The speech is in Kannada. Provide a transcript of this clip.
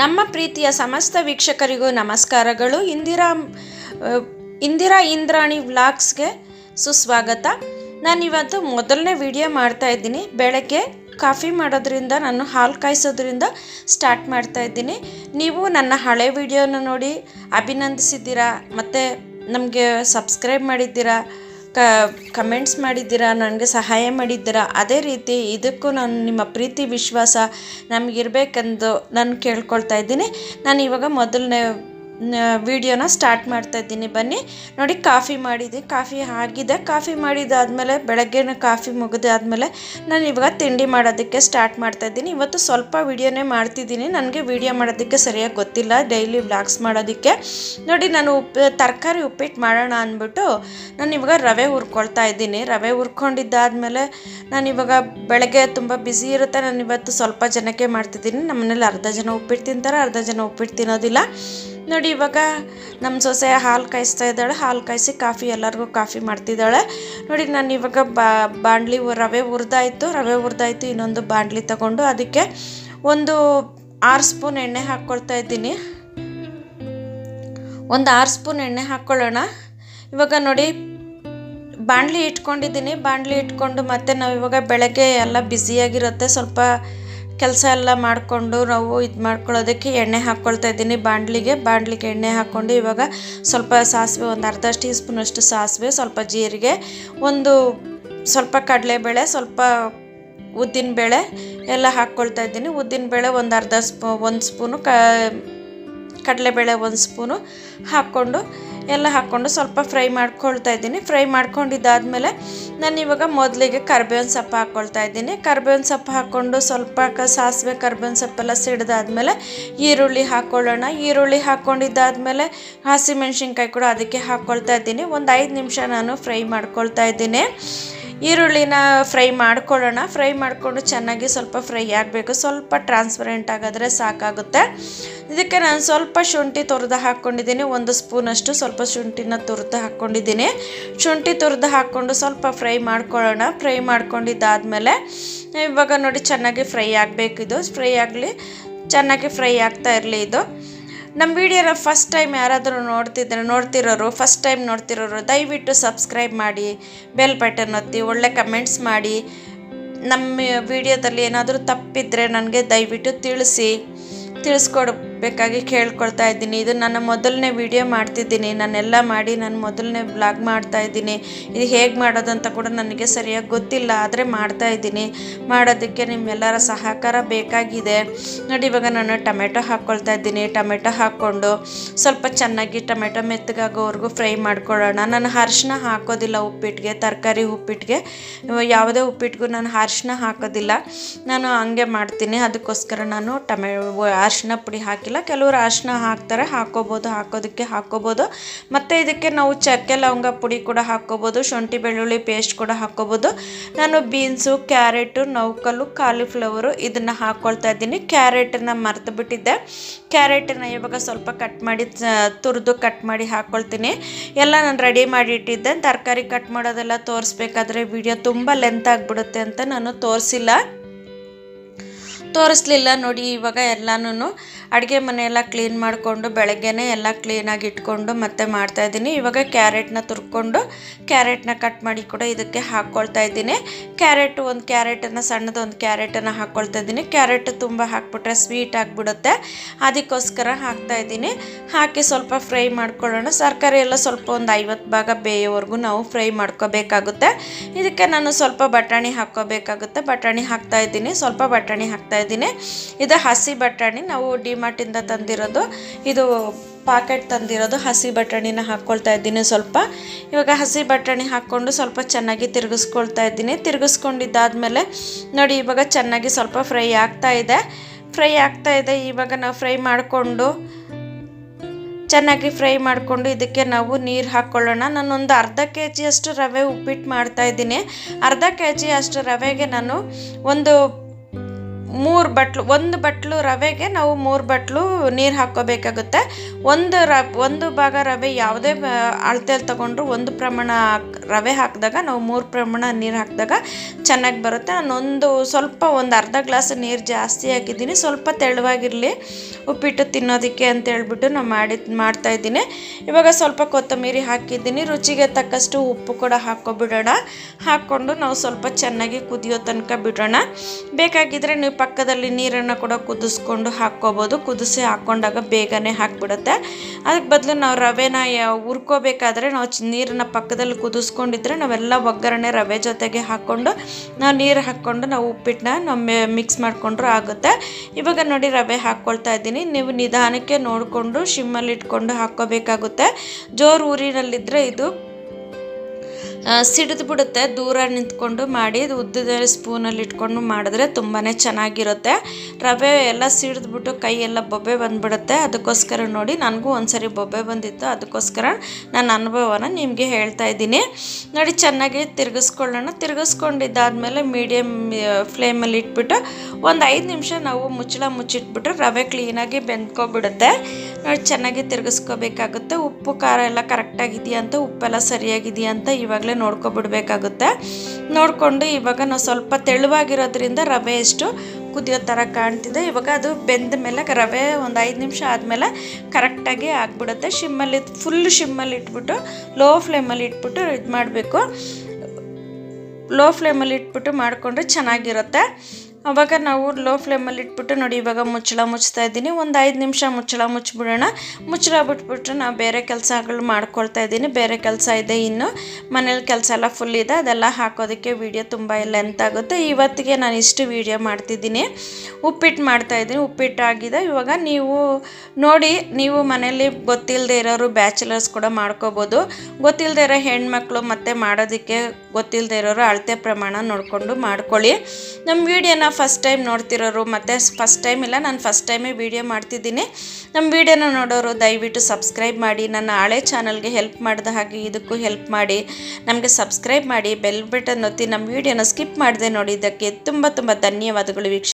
ನಮ್ಮ ಪ್ರೀತಿಯ ಸಮಸ್ತ ವೀಕ್ಷಕರಿಗೂ ನಮಸ್ಕಾರಗಳು. ಇಂದಿರಾ ಇಂದಿರಾ ಇಂದ್ರಾಣಿ ವ್ಲಾಗ್ಸ್ಗೆ ಸುಸ್ವಾಗತ. ನಾನು ಇವತ್ತು ಮೊದಲನೇ ವಿಡಿಯೋ ಮಾಡ್ತಾ ಇದ್ದೀನಿ. ಬೆಳಗ್ಗೆ ಕಾಫಿ ಮಾಡೋದ್ರಿಂದ, ನಾನು ಹಾಲು ಕಾಯಿಸೋದ್ರಿಂದ ಸ್ಟಾರ್ಟ್ ಮಾಡ್ತಾ ಇದ್ದೀನಿ. ನೀವು ನನ್ನ ಹಳೆ ವಿಡಿಯೋನ ನೋಡಿ ಅಭಿನಂದಿಸಿದ್ದೀರಾ? ಮತ್ತು ನಮಗೆ ಸಬ್ಸ್ಕ್ರೈಬ್ ಮಾಡಿದ್ದೀರಾ? ಕ ಕಮೆಂಟ್ಸ್ ಮಾಡಿದ್ದೀರಾ, ನನಗೆ ಸಹಾಯ ಮಾಡಿದ್ದೀರಾ? ಅದೇ ರೀತಿ ಇದಕ್ಕೂ ನಾನು, ನಿಮ್ಮ ಪ್ರೀತಿ, ವಿಶ್ವಾಸ ನಮಗಿರ್ಬೇಕೆಂದು ನಾನು ಕೇಳ್ಕೊಳ್ತಾ ಇದ್ದೀನಿ. ನಾನು ಇವಾಗ ಮೊದಲನೇ ವಿಡಿಯೋನ ಸ್ಟಾರ್ಟ್ ಮಾಡ್ತಾ ಇದ್ದೀನಿ. ಬನ್ನಿ, ನೋಡಿ, ಕಾಫಿ ಮಾಡಿದ್ದೆ ಕಾಫಿ ಆಗಿದೆ. ಕಾಫಿ ಮಾಡಿದಾದ್ಮೇಲೆ, ಬೆಳಗ್ಗೆನ ಕಾಫಿ ಮುಗಿದಾದ್ಮೇಲೆ ನಾನು ಇವಾಗ ತಿಂಡಿ ಮಾಡೋದಕ್ಕೆ ಸ್ಟಾರ್ಟ್ ಮಾಡ್ತಾ ಇದ್ದೀನಿ. ಇವತ್ತು ಸ್ವಲ್ಪ ವಿಡಿಯೋನೇ ಮಾಡ್ತಿದ್ದೀನಿ. ನನಗೆ ವಿಡಿಯೋ ಮಾಡೋದಕ್ಕೆ ಸರಿಯಾಗಿ ಗೊತ್ತಿಲ್ಲ. ಡೈಲಿ ವ್ಲಾಗ್ಸ್ ಮಾಡೋದಕ್ಕೆ. ನೋಡಿ, ನಾನು ಉಪ್ಪು ತರಕಾರಿ ಉಪ್ಪಿಟ್ಟು ಮಾಡೋಣ ಅಂದ್ಬಿಟ್ಟು ನಾನು ಇವಾಗ ರವೆ ಹುರ್ಕೊಳ್ತಾ ಇದ್ದೀನಿ. ರವೆ ಹುರ್ಕೊಂಡಿದ್ದಾದಮೇಲೆ ನಾನು ಇವಾಗ ಬೆಳಗ್ಗೆ ತುಂಬ ಬ್ಯುಸಿ ಇರುತ್ತೆ. ನಾನು ಇವತ್ತು ಸ್ವಲ್ಪ ಜನಕ್ಕೆ ಮಾಡ್ತಿದ್ದೀನಿ. ನಮ್ಮ ಮನೇಲಿ ಅರ್ಧ ಜನ ಉಪ್ಪಿಟ್ಟು ತಿಂತಾರೆ. ಅರ್ಧ ಜನ ಉಪ್ಪಿಟ್ಟು ತಿನ್ನೋದಿಲ್ಲ. ನೋಡಿ, ಇವಾಗ ನಮ್ಮ ಸೊಸೆ ಹಾಲು ಕಾಯಿಸ್ತಾ ಇದ್ದಾಳೆ. ಹಾಲು ಕಾಯಿಸಿ ಕಾಫಿ ಎಲ್ಲರಿಗೂ ಕಾಫಿ ಮಾಡ್ತಿದ್ದಾಳೆ. ನೋಡಿ, ನಾನು ಇವಾಗ ಬಾಣಲಿ ರವೆ ಹುರಿದಾಯಿತು. ರವೆ ಹುರಿದಾಯ್ತು, ಇನ್ನೊಂದು ಬಾಣಲಿ ತಗೊಂಡು ಅದಕ್ಕೆ ಒಂದು ಆರು ಸ್ಪೂನ್ ಎಣ್ಣೆ ಹಾಕ್ಕೊಳ್ತಾ ಇದ್ದೀನಿ. ಒಂದು ಆರು ಸ್ಪೂನ್ ಎಣ್ಣೆ ಹಾಕ್ಕೊಳ್ಳೋಣ ಇವಾಗ ನೋಡಿ, ಬಾಣಲಿ ಇಟ್ಕೊಂಡಿದ್ದೀನಿ. ಬಾಣಲಿ ಇಟ್ಕೊಂಡು ಮತ್ತೆ ನಾವು ಇವಾಗ ಬೆಳಗ್ಗೆ ಎಲ್ಲ ಬ್ಯುಸಿಯಾಗಿರುತ್ತೆ ಸ್ವಲ್ಪ ಕೆಲಸ ಎಲ್ಲ ಮಾಡಿಕೊಂಡು ನಾವು ಇದು ಮಾಡ್ಕೊಳ್ಳೋದಕ್ಕೆ ಎಣ್ಣೆ ಹಾಕ್ಕೊಳ್ತಾ ಇದ್ದೀನಿ. ಬಾಣಲಿಗೆ ಬಾಣಲಿಗೆ ಎಣ್ಣೆ ಹಾಕ್ಕೊಂಡು ಇವಾಗ ಸ್ವಲ್ಪ ಸಾಸಿವೆ, ಒಂದು ಅರ್ಧ ಟೀ ಸ್ಪೂನಷ್ಟು ಸಾಸಿವೆ, ಸ್ವಲ್ಪ ಜೀರಿಗೆ, ಒಂದು ಸ್ವಲ್ಪ ಕಡಲೆಬೇಳೆ, ಸ್ವಲ್ಪ ಉದ್ದಿನಬೇಳೆ ಎಲ್ಲ ಹಾಕ್ಕೊಳ್ತಾ ಇದ್ದೀನಿ. ಉದ್ದಿನಬೇಳೆ ಒಂದು ಅರ್ಧ ಸ್ಪೂ, ಒಂದು ಸ್ಪೂನು ಕ ಕಡಲೆಬೇಳೆ ಒಂದು ಸ್ಪೂನು ಹಾಕ್ಕೊಂಡು ಎಲ್ಲ ಹಾಕ್ಕೊಂಡು ಸ್ವಲ್ಪ ಫ್ರೈ ಮಾಡ್ಕೊಳ್ತಾ ಇದ್ದೀನಿ. ಫ್ರೈ ಮಾಡ್ಕೊಂಡಿದ್ದಾದಮೇಲೆ ನಾನು ಇವಾಗ ಮೊದಲಿಗೆ ಕರ್ಬೇವಿನ ಸೊಪ್ಪು ಹಾಕ್ಕೊಳ್ತಾ ಇದ್ದೀನಿ. ಕರ್ಬೇವಿನ ಸೊಪ್ಪು ಹಾಕ್ಕೊಂಡು ಸ್ವಲ್ಪ ಸಾಸಿವೆ, ಕರ್ಬೇವಿನ ಸೊಪ್ಪೆಲ್ಲ ಸಿಡ್ದಾದ್ಮೇಲೆ ಈರುಳ್ಳಿ ಹಾಕ್ಕೊಳ್ಳೋಣ. ಈರುಳ್ಳಿ ಹಾಕ್ಕೊಂಡಿದ್ದಾದ್ಮೇಲೆ ಹಸಿಮೆಣ್ಸಿನ್ಕಾಯಿ ಕೂಡ ಅದಕ್ಕೆ ಹಾಕ್ಕೊಳ್ತಾ ಇದ್ದೀನಿ. ಒಂದು ಐದು ನಿಮಿಷ ನಾನು ಫ್ರೈ ಮಾಡ್ಕೊಳ್ತಾ ಇದ್ದೀನಿ. ಈರುಳ್ಳಿನ ಫ್ರೈ ಮಾಡ್ಕೊಳ್ಳೋಣ. ಫ್ರೈ ಮಾಡಿಕೊಂಡು ಚೆನ್ನಾಗಿ ಸ್ವಲ್ಪ ಫ್ರೈ ಆಗಬೇಕು. ಸ್ವಲ್ಪ ಟ್ರಾನ್ಸ್ಪರೆಂಟ್ ಆಗಿದ್ರೆ ಸಾಕಾಗುತ್ತೆ. ಇದಕ್ಕೆ ನಾನು ಸ್ವಲ್ಪ ಶುಂಠಿ ತುರಿದು ಹಾಕ್ಕೊಂಡಿದ್ದೀನಿ. ಒಂದು ಸ್ಪೂನಷ್ಟು ಸ್ವಲ್ಪ ಶುಂಠಿನ ತುರಿದು ಹಾಕ್ಕೊಂಡಿದ್ದೀನಿ. ಶುಂಠಿ ತುರಿದು ಹಾಕ್ಕೊಂಡು ಸ್ವಲ್ಪ ಫ್ರೈ ಮಾಡ್ಕೊಳ್ಳೋಣ. ಫ್ರೈ ಮಾಡ್ಕೊಂಡಿದ್ದಾದಮೇಲೆ ಇವಾಗ ನೋಡಿ ಚೆನ್ನಾಗಿ ಫ್ರೈ ಆಗಬೇಕಿದು ಫ್ರೈ ಆಗಲಿ, ಚೆನ್ನಾಗಿ ಫ್ರೈ ಆಗ್ತಾ ಇರಲಿ ಇದು. ನಮ್ಮ ವಿಡಿಯೋನ ಫಸ್ಟ್ ಟೈಮ್ ಯಾರಾದರೂ ನೋಡ್ತಿದ್ರೆ ನೋಡ್ತಿರೋರು ಫಸ್ಟ್ ಟೈಮ್ ನೋಡ್ತಿರೋರು, ದಯವಿಟ್ಟು ಸಬ್ಸ್ಕ್ರೈಬ್ ಮಾಡಿ ಬೆಲ್ ಬಟನ್ ಒತ್ತಿ, ಒಳ್ಳೆ ಕಮೆಂಟ್ಸ್ ಮಾಡಿ. ನಮ್ಮ ವಿಡಿಯೋದಲ್ಲಿ ಏನಾದರೂ ತಪ್ಪಿದ್ರೆ ನನಗೆ ದಯವಿಟ್ಟು ತಿಳಿಸಿ. ತಿಳಿಸ್ಕೊಡ್ಬೇಕಾಗಿ ಕೇಳ್ಕೊಳ್ತಾ ಇದ್ದೀನಿ. ಇದು ನನ್ನ ಮೊದಲನೇ ವಿಡಿಯೋ ಮಾಡ್ತಿದ್ದೀನಿ. ನಾನೆಲ್ಲ ಮಾಡಿ ನಾನು ಮೊದಲನೇ ಬ್ಲಾಗ್ ಮಾಡ್ತಾ ಇದ್ದೀನಿ. ಇದು ಹೇಗೆ ಮಾಡೋದಂತ ಕೂಡ ನನಗೆ ಸರಿಯಾಗಿ ಗೊತ್ತಿಲ್ಲ. ಆದರೆ ಮಾಡ್ತಾ ಇದ್ದೀನಿ. ಮಾಡೋದಕ್ಕೆ ನಿಮ್ಮೆಲ್ಲರ ಸಹಕಾರ ಬೇಕಾಗಿದೆ. ನೋಡಿ, ಇವಾಗ ನಾನು ಟೊಮೆಟೊ ಹಾಕ್ಕೊಳ್ತಾ ಇದ್ದೀನಿ. ಟೊಮೆಟೊ ಹಾಕ್ಕೊಂಡು ಸ್ವಲ್ಪ ಚೆನ್ನಾಗಿ ಟೊಮೆಟೊ ಮೆತ್ತಗಾಗೋವರೆಗೂ ಫ್ರೈ ಮಾಡ್ಕೊಳ್ಳೋಣ. ನಾನು ಅರಿಶಿನ ಹಾಕೋದಿಲ್ಲ ಉಪ್ಪಿಟ್ಟಿಗೆ ತರಕಾರಿ ಉಪ್ಪಿಟ್ಟಿಗೆ ಯಾವುದೇ ಉಪ್ಪಿಟ್ಟಿಗೂ ನಾನು ಅರಿಶಿನ ಹಾಕೋದಿಲ್ಲ. ನಾನು ಹಂಗೆ ಮಾಡ್ತೀನಿ. ಅದಕ್ಕೋಸ್ಕರ ನಾನು ಟೊಮೆ ಅರಿಶಿನ ಪುಡಿ ಹಾಕಿಲ್ಲ. ಕೆಲವರು ಅರಿಶಿನ ಹಾಕ್ತಾರೆ, ಹಾಕೋಬೋದು, ಹಾಕೋದಕ್ಕೆ ಹಾಕೋಬೋದು. ಮತ್ತು ಇದಕ್ಕೆ ನಾವು ಚಕ್ಕೆ ಲವಂಗ ಪುಡಿ ಕೂಡ ಹಾಕ್ಕೋಬೋದು ಶುಂಠಿ ಬೆಳ್ಳುಳ್ಳಿ ಪೇಸ್ಟ್ ಕೂಡ ಹಾಕ್ಕೋಬೋದು ನಾನು ಬೀನ್ಸು ಕ್ಯಾರೆಟು ನೌಕಲು ಕಾಲಿಫ್ಲವರು ಇದನ್ನು ಹಾಕ್ಕೊಳ್ತಾ ಇದ್ದೀನಿ. ಕ್ಯಾರೆಟನ್ನು ಮರೆತು ಬಿಟ್ಟಿದ್ದೆ. ಕ್ಯಾರೆಟನ್ನು ಇವಾಗ ಸ್ವಲ್ಪ ಕಟ್ ಮಾಡಿ ತುರಿದು ಕಟ್ ಮಾಡಿ ಹಾಕ್ಕೊಳ್ತೀನಿ ಎಲ್ಲ ನಾನು ರೆಡಿ ಮಾಡಿ ಇಟ್ಟಿದ್ದೆ. ತರಕಾರಿ ಕಟ್ ಮಾಡೋದೆಲ್ಲ ತೋರಿಸ್ಬೇಕಾದ್ರೆ ವಿಡಿಯೋ ತುಂಬ ಲೆಂತ್ ಆಗಿಬಿಡುತ್ತೆ ಅಂತ ನಾನು ತೋರಿಸಿಲ್ಲ. ತೋರಿಸ್ಲಿಲ್ಲ ನೋಡಿ ಇವಾಗ ಎಲ್ಲನೂ ಅಡುಗೆ ಮನೆಯೆಲ್ಲ ಕ್ಲೀನ್ ಮಾಡಿಕೊಂಡು ಬೆಳಗ್ಗೆನೇ ಎಲ್ಲ ಕ್ಲೀನಾಗಿ ಇಟ್ಕೊಂಡು ಮತ್ತೆ ಮಾಡ್ತಾಯಿದ್ದೀನಿ ಇವಾಗ ಕ್ಯಾರೆಟ್ನ ತುರ್ಕೊಂಡು ಕ್ಯಾರೆಟ್ನ ಕಟ್ ಮಾಡಿ ಕೂಡ ಇದಕ್ಕೆ ಹಾಕ್ಕೊಳ್ತಾ ಇದ್ದೀನಿ. ಕ್ಯಾರೆಟ್ ಒಂದು ಕ್ಯಾರೆಟನ್ನು ಸಣ್ಣದು ಒಂದು ಕ್ಯಾರೆಟನ್ನು ಹಾಕ್ಕೊಳ್ತಾ ಇದ್ದೀನಿ. ಕ್ಯಾರೆಟ್ ತುಂಬ ಹಾಕ್ಬಿಟ್ರೆ ಸ್ವೀಟ್ ಆಗಿಬಿಡುತ್ತೆ. ಅದಕ್ಕೋಸ್ಕರ ಹಾಕ್ತಾ ಇದ್ದೀನಿ. ಹಾಕಿ ಸ್ವಲ್ಪ ಫ್ರೈ ಮಾಡ್ಕೊಳ್ಳೋಣ. ತರಕಾರಿ ಎಲ್ಲ ಸ್ವಲ್ಪ ಒಂದು ಐವತ್ತು ಭಾಗ ಬೇಯೋವರೆಗೂ ನಾವು ಫ್ರೈ ಮಾಡ್ಕೋಬೇಕಾಗುತ್ತೆ. ಇದಕ್ಕೆ ನಾನು ಸ್ವಲ್ಪ ಬಟಾಣಿ ಹಾಕ್ಕೋಬೇಕಾಗುತ್ತೆ. ಬಟಾಣಿ ಹಾಕ್ತಾ ಇದ್ದೀನಿ. ಸ್ವಲ್ಪ ಬಟಾಣಿ ಹಾಕ್ತಾ ಇದ್ದೀನಿ. ಇದು ಹಸಿ ಬಟಾಣಿ. ನಾವು ಡಿಮಾರ್ಟಿಂದ ತಂದಿರೋದು. ಇದು ಪಾಕೆಟ್ ತಂದಿರೋದು. ಹಸಿ ಬಟಾಣಿನ ಹಾಕ್ಕೊಳ್ತಾ ಇದ್ದೀನಿ ಸ್ವಲ್ಪ. ಇವಾಗ ಹಸಿ ಬಟಾಣಿ ಹಾಕ್ಕೊಂಡು ಸ್ವಲ್ಪ ಚೆನ್ನಾಗಿ ತಿರುಗಿಸ್ಕೊಳ್ತಾ ಇದ್ದೀನಿ. ತಿರುಗಿಸ್ಕೊಂಡಿದ್ದಾದಮೇಲೆ ನೋಡಿ, ಇವಾಗ ಚೆನ್ನಾಗಿ ಸ್ವಲ್ಪ ಫ್ರೈ ಆಗ್ತಾ ಇದೆ. ಫ್ರೈ ಆಗ್ತಾ ಇದೆ. ಇವಾಗ ನಾವು ಫ್ರೈ ಮಾಡಿಕೊಂಡು ಚೆನ್ನಾಗಿ ಫ್ರೈ ಮಾಡಿಕೊಂಡು ಇದಕ್ಕೆ ನಾವು ನೀರು ಹಾಕ್ಕೊಳ್ಳೋಣ ನಾನೊಂದು ಅರ್ಧ ಕೆ ಜಿಯಷ್ಟು ರವೆ ಉಪ್ಪಿಟ್ಟು ಮಾಡ್ತಾಯಿದ್ದೀನಿ ಅರ್ಧ ಕೆ ಜಿಯಷ್ಟು ರವೆಗೆ ನಾನು ಒಂದು ಮೂರು ಬಟ್ಲು, ಒಂದು ಬಟ್ಲು ರವೆಗೆ ನಾವು ಮೂರು ಬಟ್ಲು ನೀರು ಹಾಕೋಬೇಕಾಗುತ್ತೆ ಒಂದು ರ, ಒಂದು ಭಾಗ ರವೆ ಯಾವುದೇ ಅಳತೆಯಲ್ಲಿ ತಗೊಂಡ್ರು ಒಂದು ಪ್ರಮಾಣ ರವೆ ಹಾಕಿದಾಗ ನಾವು ಮೂರು ಪ್ರಮಾಣ ನೀರು ಹಾಕಿದಾಗ ಚೆನ್ನಾಗಿ ಬರುತ್ತೆ. ನಾನೊಂದು ಸ್ವಲ್ಪ ಒಂದು ಅರ್ಧ ಗ್ಲಾಸ್ ನೀರು ಜಾಸ್ತಿ ಹಾಕಿದ್ದೀನಿ. ಸ್ವಲ್ಪ ತೆಳುವಾಗಿರಲಿ, ಉಪ್ಪಿಟ್ಟು ತಿನ್ನೋದಕ್ಕೆ ಅಂತ ಹೇಳ್ಬಿಟ್ಟು ನಾನು ಮಾಡಿ ಮಾಡ್ತಾಯಿದ್ದೀನಿ ಇವಾಗ ಸ್ವಲ್ಪ ಕೊತ್ತಂಬರಿ ಹಾಕಿದ್ದೀನಿ. ರುಚಿಗೆ ತಕ್ಕಷ್ಟು ಉಪ್ಪು ಕೂಡ ಹಾಕೋಬಿಡೋಣ ಹಾಕ್ಕೊಂಡು ನಾವು ಸ್ವಲ್ಪ ಚೆನ್ನಾಗಿ ಕುದಿಯೋ ತನಕ ಬಿಡೋಣ. ಬೇಕಾಗಿದ್ದರೆ ನೀವು ಪಕ್ಕದಲ್ಲಿ ನೀರನ್ನು ಕೂಡ ಕುದಿಸ್ಕೊಂಡು ಹಾಕ್ಕೋಬೋದು. ಕುದಿಸಿ ಹಾಕ್ಕೊಂಡಾಗ ಬೇಗನೆ ಹಾಕ್ಬಿಡುತ್ತೆ. ಅದಕ್ಕೆ ಬದಲು ನಾವು ರವೆನ ಹುರ್ಕೋಬೇಕಾದ್ರೆ ನಾವು ನೀರನ್ನು ಪಕ್ಕದಲ್ಲಿ ಕುದಿಸ್ಕೊಂಡಿದ್ರೆ ನಾವೆಲ್ಲ ಒಗ್ಗರಣೆ ರವೆ ಜೊತೆಗೆ ಹಾಕ್ಕೊಂಡು ನಾವು ನೀರು ಹಾಕ್ಕೊಂಡು ನಾವು ಉಪ್ಪಿಟ್ಟನ್ನ ನಾವು ಮಿಕ್ಸ್ ಮಾಡಿಕೊಂಡ್ರೂ ಆಗುತ್ತೆ. ಇವಾಗ ನೋಡಿ ರವೆ ಹಾಕ್ಕೊಳ್ತಾ ಇದ್ದೀನಿ. ನೀವು ನಿಧಾನಕ್ಕೆ ನೋಡಿಕೊಂಡು, ಶಿಮ್ಮಲ್ಲಿ ಇಟ್ಕೊಂಡು ಹಾಕ್ಕೋಬೇಕಾಗುತ್ತೆ. ಜೋರು ಊರಿನಲ್ಲಿದ್ದರೆ ಇದು ಸಿಡಿದು ಬಿಡುತ್ತೆ. ದೂರ ನಿಂತ್ಕೊಂಡು ಮಾಡಿ ಉದ್ದದ ಸ್ಪೂನಲ್ಲಿ ಇಟ್ಕೊಂಡು ಮಾಡಿದ್ರೆ ತುಂಬಾ ಚೆನ್ನಾಗಿರುತ್ತೆ. ರವೆ ಎಲ್ಲ ಸಿಡಿದ್ಬಿಟ್ಟು ಕೈ ಎಲ್ಲ ಬೊಬ್ಬೆ ಬಂದ್ಬಿಡುತ್ತೆ. ಅದಕ್ಕೋಸ್ಕರ ನೋಡಿ, ನನಗೂ ಒಂದ್ಸರಿ ಬೊಬ್ಬೆ ಬಂದಿತ್ತು. ಅದಕ್ಕೋಸ್ಕರ ನನ್ನ ಅನುಭವನ ನಿಮಗೆ ಹೇಳ್ತಾ ಇದ್ದೀನಿ. ನೋಡಿ, ಚೆನ್ನಾಗಿ ತಿರುಗಿಸ್ಕೊಳ್ಳೋಣ. ತಿರುಗಿಸ್ಕೊಂಡಿದ್ದಾದಮೇಲೆ ಮೀಡಿಯಮ್ ಫ್ಲೇಮಲ್ಲಿ ಇಟ್ಬಿಟ್ಟು ಒಂದು ಐದು ನಿಮಿಷ ನಾವು ಮುಚ್ಚಳ ಮುಚ್ಚಿಟ್ಬಿಟ್ರೆ ರವೆ ಕ್ಲೀನಾಗಿ ಬೆಂದ್ಕೊಬಿಡುತ್ತೆ. ನೋಡಿ, ಚೆನ್ನಾಗಿ ತಿರುಗಿಸ್ಕೋಬೇಕಾಗುತ್ತೆ. ಉಪ್ಪು, ಖಾರ ಎಲ್ಲ ಕರೆಕ್ಟಾಗಿದೆಯಾ ಅಂತ, ಉಪ್ಪೆಲ್ಲ ಸರಿಯಾಗಿದೆಯಾ ಅಂತ ಇವಾಗಲೇ ನೋಡ್ಕೊಬಿಡ್ಬೇಕಾಗುತ್ತೆ. ನೋಡಿಕೊಂಡು ಇವಾಗ ನಾವು ಸ್ವಲ್ಪ ತೆಳುವಾಗಿರೋದ್ರಿಂದ ರವೆ ಎಷ್ಟು ಕುದಿಯೋ ಥರ ಕಾಣ್ತಿದೆ. ಇವಾಗ ಅದು ಬೆಂದ ಮೇಲೆ ರವೆ ಒಂದು ಐದು ನಿಮಿಷ ಆದಮೇಲೆ ಕರೆಕ್ಟಾಗಿ ಆಗಿಬಿಡುತ್ತೆ. ಶಿಮ್ಮಲ್ಲಿ ಫುಲ್ ಶಿಮ್ಮಲ್ಲಿ ಇಟ್ಬಿಟ್ಟು ಲೋ ಫ್ಲೇಮಲ್ಲಿ ಇಟ್ಬಿಟ್ಟು ಇದು ಮಾಡಬೇಕು ಲೋ ಫ್ಲೇಮಲ್ಲಿ ಇಟ್ಬಿಟ್ಟು ಮಾಡಿಕೊಂಡ್ರೆ ಚೆನ್ನಾಗಿರುತ್ತೆ. ಅವಾಗ ನಾವು ಲೋ ಫ್ಲೇಮಲ್ಲಿ ಇಟ್ಬಿಟ್ಟು ನೋಡಿ ಇವಾಗ ಮುಚ್ಚಳ ಮುಚ್ತಾ ಇದ್ದೀನಿ. ಒಂದು ಐದು ನಿಮಿಷ ಮುಚ್ಚಳ ಮುಚ್ಚಿಬಿಡೋಣ ಮುಚ್ಚಳ ಬಿಟ್ಬಿಟ್ರೆ ನಾವು ಬೇರೆ ಕೆಲಸಗಳು ಮಾಡ್ಕೊಳ್ತಾ ಇದ್ದೀನಿ. ಬೇರೆ ಕೆಲಸ ಇದೆ ಇನ್ನು. ಮನೇಲಿ ಕೆಲಸ ಎಲ್ಲ ಫುಲ್ ಇದೆ. ಅದೆಲ್ಲ ಹಾಕೋದಕ್ಕೆ ವಿಡಿಯೋ ತುಂಬ ಲೆಂತ್ ಆಗುತ್ತೆ. ಇವತ್ತಿಗೆ ನಾನು ಇಷ್ಟು ವಿಡಿಯೋ ಮಾಡ್ತಿದ್ದೀನಿ. ಉಪ್ಪಿಟ್ಟು ಮಾಡ್ತಾ ಇದ್ದೀನಿ. ಉಪ್ಪಿಟ್ಟು ಆಗಿದೆ. ಇವಾಗ ನೀವು ನೋಡಿ, ನೀವು ಮನೇಲಿ ಗೊತ್ತಿಲ್ಲದೆ ಇರೋರು ಬ್ಯಾಚುಲರ್ಸ್ ಕೂಡ ಮಾಡ್ಕೋಬೋದು. ಗೊತ್ತಿಲ್ಲದೆ ಇರೋ ಹೆಣ್ಮಕ್ಳು ಮತ್ತೆ ಮಾಡೋದಕ್ಕೆ ಗೊತ್ತಿಲ್ಲದೆ ಇರೋರು ಅಳತೆ ಪ್ರಮಾಣ ನೋಡಿಕೊಂಡು ಮಾಡ್ಕೊಳ್ಳಿ. ನಮ್ಮ ವೀಡಿಯೋನ ಫಸ್ಟ್ ಟೈಮ್ ನೋಡ್ತಿರೋರು, ಮತ್ತು ಫಸ್ಟ್ ಟೈಮ್ ಇಲ್ಲ, ನಾನು ಫಸ್ಟ್ ಟೈಮೇ ವೀಡಿಯೋ ಮಾಡ್ತಿದ್ದೀನಿ. ನಮ್ಮ ವೀಡಿಯೋನ ನೋಡೋರು ದಯವಿಟ್ಟು ಸಬ್ಸ್ಕ್ರೈಬ್ ಮಾಡಿ, ನನ್ನ ಹಳೆ ಚಾನಲ್ಗೆ ಹೆಲ್ಪ್ ಮಾಡಿದ ಹಾಗೆ ಇದಕ್ಕೂ ಹೆಲ್ಪ್ ಮಾಡಿ, ನಮಗೆ ಸಬ್ಸ್ಕ್ರೈಬ್ ಮಾಡಿ ಬೆಲ್ ಬಟನ್ ಒತ್ತಿ ನಮ್ಮ ವೀಡಿಯೋನ ಸ್ಕಿಪ್ ಮಾಡದೆ ನೋಡಿದ್ದಕ್ಕೆ ತುಂಬ ತುಂಬ ಧನ್ಯವಾದಗಳು ವೀಕ್ಷ